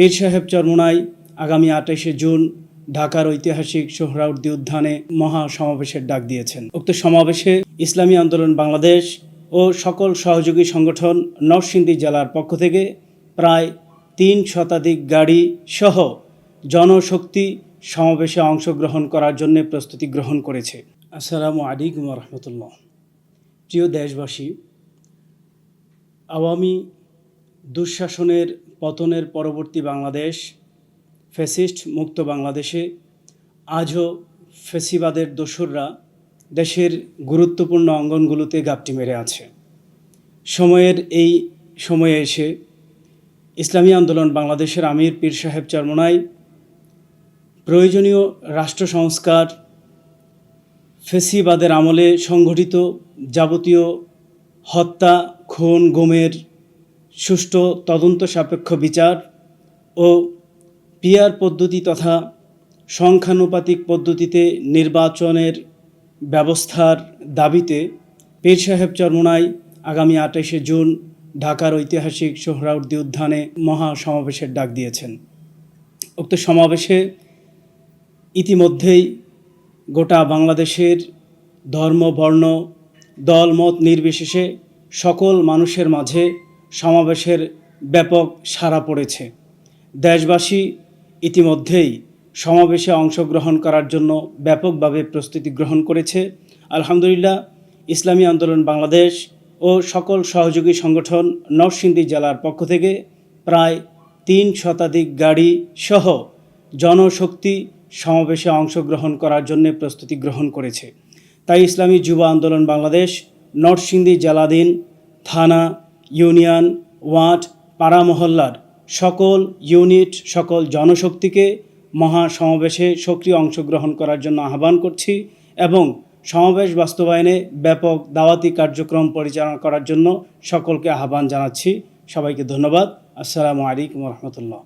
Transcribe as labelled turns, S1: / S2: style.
S1: পীর সাহেব চরমোনাই আগামী আঠাশে জুন ঢাকার ঐতিহাসিক সোহরাউদ্দি উদ্যানে মহা সমাবেশের ডাক দিয়েছেন। উক্ত সমাবেশে ইসলামী আন্দোলন বাংলাদেশ ও সকল সহযোগী সংগঠন নরসিংদী জেলার পক্ষ থেকে প্রায় তিন শতাধিক গাড়ি সহ জনশক্তি সমাবেশে অংশগ্রহণ করার জন্য প্রস্তুতি গ্রহণ করেছে। আসসালামু আলাইকুম রহমতুল্লাহ। প্রিয় দেশবাসী, আওয়ামী দুঃশাসনের পতনের পরবর্তী বাংলাদেশ, ফ্যাসিস্ট মুক্ত বাংলাদেশে, আজও ফেসিবাদের দোসররা দেশের গুরুত্বপূর্ণ অঙ্গনগুলোতে গাপটি মেরে আছে। সময়ের এই সময়ে এসে ইসলামী আন্দোলন বাংলাদেশের আমির পীর সাহেব চরমোনাই, প্রয়োজনীয় রাষ্ট্র সংস্কার ফেসিবাদের আমলে সংঘটিত যাবতীয় হত্যা, খুন, গুমের সুষ্ঠু তদন্ত সাপেক্ষ বিচার ও পিয়ার পদ্ধতি তথা সংখ্যানুপাতিক পদ্ধতিতে নির্বাচনের ব্যবস্থার দাবিতে পীর সাহেব চরমোনাই আগামী আঠাশে জুন ঢাকার ঐতিহাসিক সোহরাউদ্দি উদ্যানে মহা সমাবেশের ডাক দিয়েছেন। উক্ত সমাবেশে ইতিমধ্যেই গোটা বাংলাদেশের ধর্ম, বর্ণ, দল, মত নির্বিশেষে সকল মানুষের মাঝে সমাবেশের ব্যাপক সাড়া পড়েছে। দেশবাসী ইতিমধ্যেই সমাবেশে অংশগ্রহণ করার জন্য ব্যাপকভাবে প্রস্তুতি গ্রহণ করেছে। আলহামদুলিল্লাহ, ইসলামী আন্দোলন বাংলাদেশ ও সকল সহযোগী সংগঠন নরসিংদী জেলার পক্ষ থেকে প্রায় তিন শতাধিক গাড়ি সহ জনশক্তি সমাবেশে অংশগ্রহণ করার জন্য প্রস্তুতি গ্রহণ করেছে। তাই ইসলামী যুব আন্দোলন বাংলাদেশ নরসিংদী জেলাধীন থানা ইউনিয়ন, ওয়ার্ড পাড়া মহল্লার সকল ইউনিট, সকল জনশক্তিকে মহা সমাবেশে সক্রিয় অংশগ্রহণ করার জন্য আহ্বান করছি এবং সমাবেশ বাস্তবায়নে ব্যাপক দাওয়াতি কার্যক্রম পরিচালনা করার জন্য সকলকে আহ্বান জানাচ্ছি। সবাইকে ধন্যবাদ। আসসালামু আলাইকুম রহমতুল্লাহ।